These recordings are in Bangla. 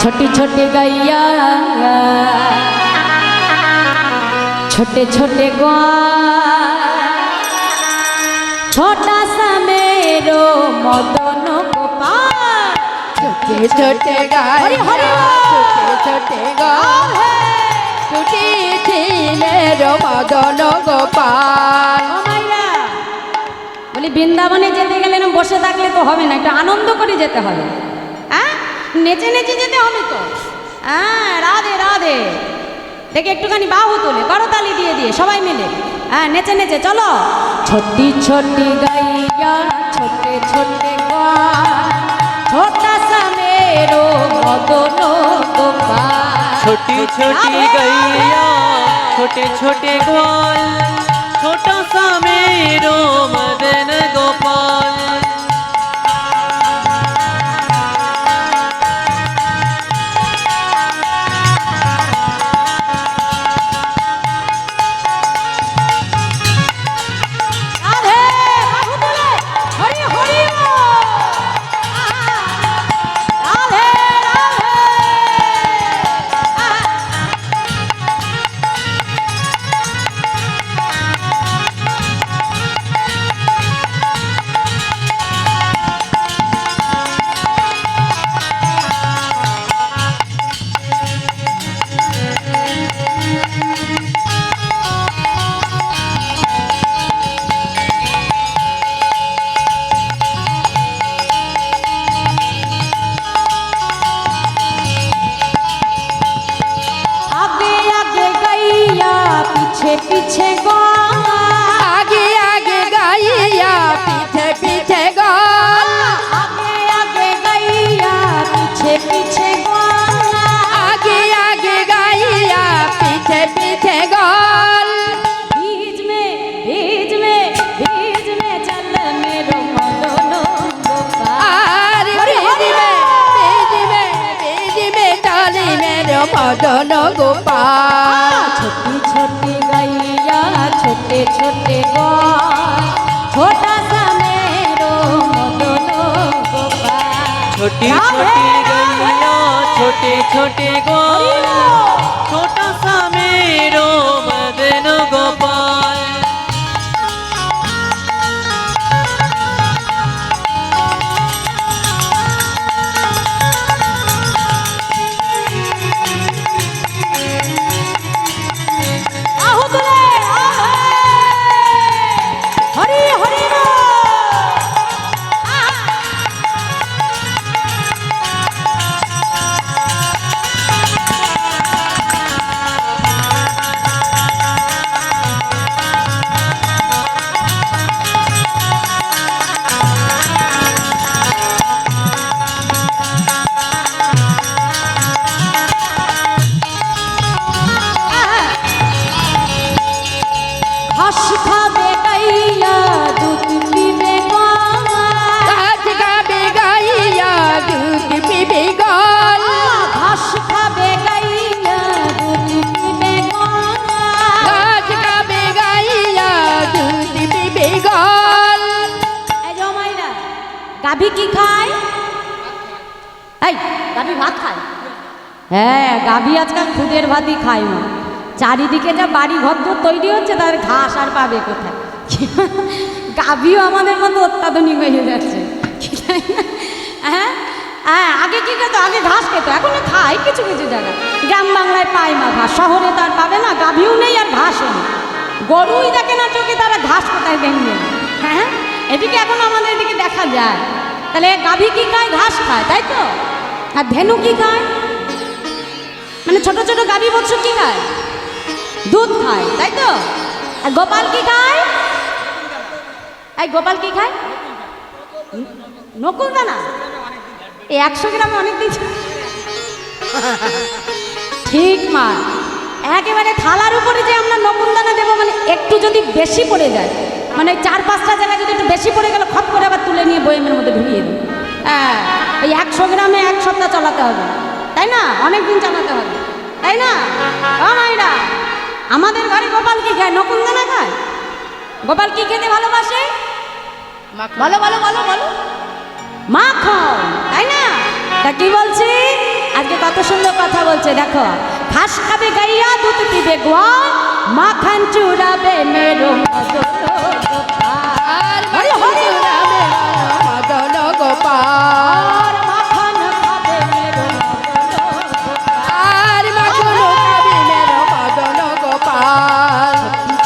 छोटी छोटी गैया छोटे छोटे ग्वाल छोटा सा मेरो मदन गोपाल छोटे छोटे गाय हरि हरि छोटे छोटे गाय ছুটি ছিলে মদন গোপাল ও মাইরা বলি বৃন্দাবনে যেতে গেলে না বসে থাকলে তো হবে না একটু আনন্দ করে যেতে হবে হ্যাঁ নেচে নেচে যেতে হবে তো। হ্যাঁ রাধে রাধে। দেখে একটুখানি বাহু তোলে করতালি দিয়ে দিয়ে সবাই মিলে। হ্যাঁ নেচে নেচে চলো। ছোটি ছোটি গাইয়া ছোটে ছোটে ছোটা সামের মদন ছোটি ছোটি গাইয়া ছোটে ছোটে গোল ছোটা সা মদন গোপাল। মদন গোপাল। ছোটি ছোটি গাইয়া ছোটে ছোটে ছোটা সামেরো মদন গোপাল। ছোটি ছোটি গাইয়া ছোটে ছোটে গোল ছোটা সামেরো মদন গোপাল। গাভী কি খায়? এই, গাভী ভাত খায়? হ্যাঁ গাভী আজকাল খুদের ভাতই খায় না চারিদিকে যা বাড়ি ঘর তৈরি হচ্ছে, তার ঘাস আর পাবে কোথায়? গাভীও আমাদের মতো অত্যাধুনিক হয়ে যাচ্ছে? হ্যাঁ? হ্যাঁ আগে কি খেতো? আগে ঘাস খেতো, এখন খায় কিছু কিছু জায়গা। গ্রাম বাংলায় পায় না ঘাস, শহরে তো আর পাবে না, গাভীও নেই আর ঘাসও নেই। গরুই দেখে না চোখে তারা ঘাস কোথায় দেখবে হ্যাঁ? এদিকে এখন আমাদের এদিকে দেখা যায়। তাহলে গাভী কি খায় ঘাস খায়, তাই তো? আর ধেনু কি খায়? মানে ছোট ছোট গাভী বৎস কি খায়? দুধ খায়, তাই তো? আর গোপাল কি খায়? এই গোপাল কি খায়? নকুল দানা এই একশো গ্রামে অনেক দিন ঠিক মা। একেবারে থালার উপরে যে আমরা নকুল দানা দেবো মানে একটু যদি বেশি পড়ে যায়। মানে চার পাঁচটা জায়গায় যদি একটু বেশি পড়ে গেল খপ করে আবার তুলে নিয়ে বয়েমের মধ্যে ঢুকিয়ে দিই হ্যাঁ এই একশো গ্রামে এক সপ্তাহ চালাতে হবে। তাই না? অনেক দিন চালাতে হবে। তাই না? মাইরা আমাদের ঘরে গোপাল কি খায়? নকুল দানা খায়? গোপাল কি খেতে ভালোবাসে? বলো বলো বলো বলো। মাখন তাই না? তা কি বলছি? আজকে কত সুন্দর কথা বলছে দেখো। ঘাস খাবে গাইয়া দুধ পিবে গোয়াল মাখান চুরাবে মেরো মদন গোপাল। আর হরি হরি রামে মদন গোপাল আর মাখন খাবে মেরো মদন গোপাল। আর মাখন খাবে মেরো মদন গোপাল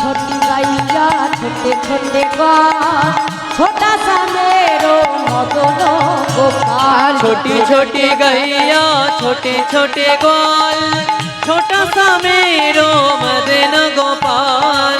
छोटी गैया छोटे छोटे गाल छोटा सा मेरो मदन गोपाल छोटी छोटी गैया छोटे छोटे ग्वाल छोटा सा मेरो मदन गोपाल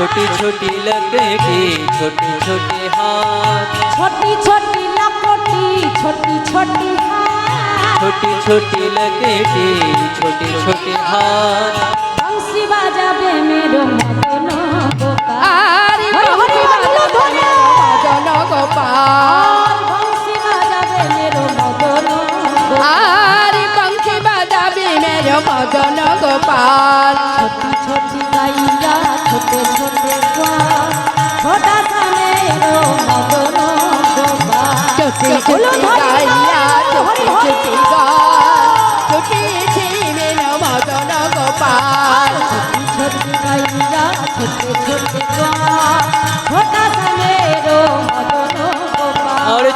छोटी छोटी लकड़ी छोटी छोटी हाथ छोटी छोटी लकड़ी छोटी छोटी हाथ छोटी छोटी लकड़ी छोटी छोटी हाथ बंसी बजाबे मेरो मदन गोपाल बंसी बजाबे मदन गोपाल बंसी बजाबे मेरो मदन गोपाल बंसी बजाबे मेरो मदन गोपाल छोटी छोटी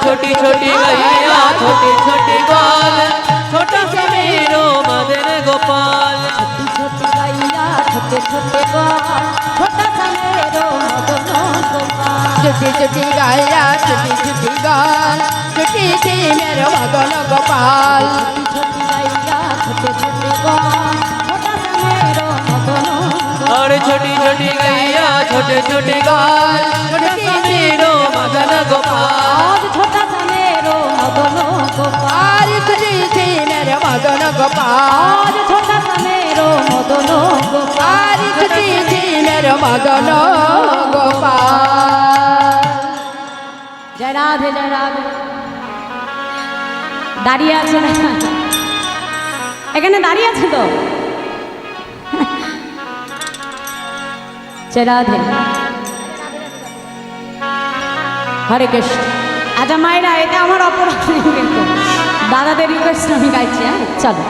छोटी छोटी गैया छोटी छोटी गोल छोटा सा मेरो मदन गोपाल गाइया छोटे छोटे ग्वाल छोटा सा मेरो मदन गोपाल চুটি চুটি গাইয়া চুটি চুটি গান চুটি মেরো মদন গোপাল छोटी छोटी गाइया छोटे छोटे ग्वाल छोटा सा मेरो मदन गोपाल और छोटी छोटी गैया छोटे छोटे ग्वाल छोटा सा मेरो मदन गोपाल आज छोटा सा मेरो मदन गोपाल আর চুটি মেরো মদন গোপাল आज छोटा सा জয় রাধে। জয় রাধে। দাঁড়িয়ে আছে এখানে দাঁড়িয়ে আছে তো জয় রাধে হরে কৃষ্ণ। আচ্ছা মায়েরা এটা আমার অপরাধ কিন্তু। দাদাদের রিকোয়েস্ট আমি গাইছি হ্যাঁ? চলো।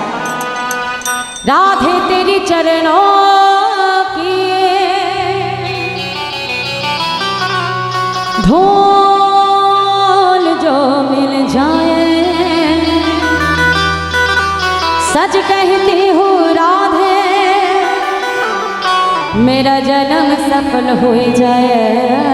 राधे तेरी चरणों की। धूल जो मिल जाए सच कहती हूँ, राधे, मेरा जन्म सफल हो जाए।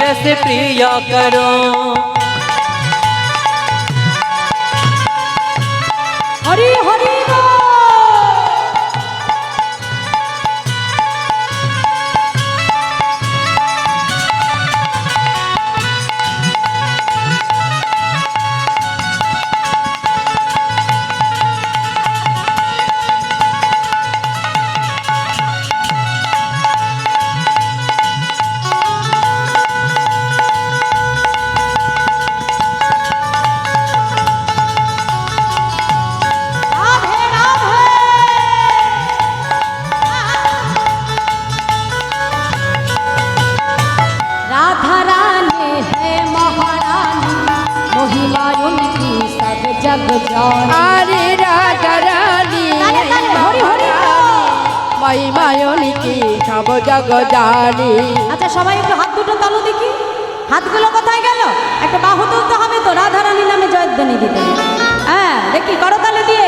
रस प्रिया करो। हरी हरि। जग जाने আরে রাজা রানী তালে, তালে, হরি, হরি বল। মহিমায়নি কি সব জগ জানি আচ্ছা সবাই একটু হাত দুটো তালু দেখি হাতগুলো কোথায় গেল একটা বাহু তুলতে হবে তো রাধা রানী নামে জয়ধ্বনি দিতে হ্যাঁ দেখি করতালি দিয়ে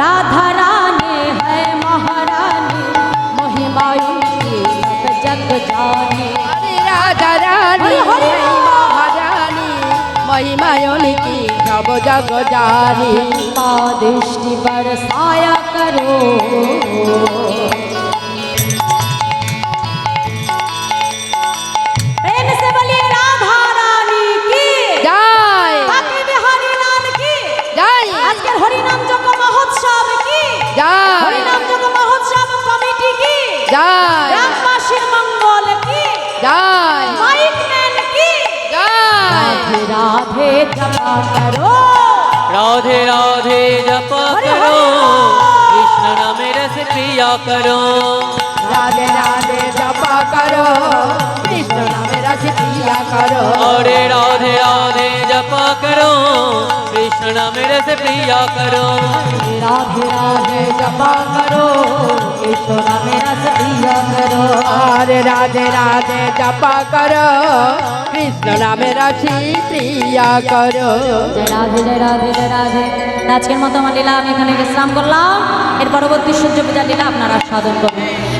রাধা রানী হ্যাঁ মহারানী মহিমা উনকি সব জগ জানে আরে রাজা রানী হরি, হরি বল। মহারানী महिमायों की नव जग जारी माँ दृष्टि बरसाया करो राधे राधे जप करो कृष्ण नाम रस प्रिया करो। राधे राधे जप करो कृष्ण नाम रस प्रिया करो। अरे राधे राधे जप करो कृष्ण नाम रस प्रिया करो राधे राधे जपा करो कृष्ण नाम रस पिया करो আরে রাধে রাধে জপা করো কৃষ্ণ নামে রসি প্রিয়া করো জয় রাধে জয় রাধে জয় রাধে আজকের মতো আমার লীলা আমি এখানে বিশ্রাম করলাম এর পরবর্তী সূর্য পূজা লীলা আপনারা সাধন করবেন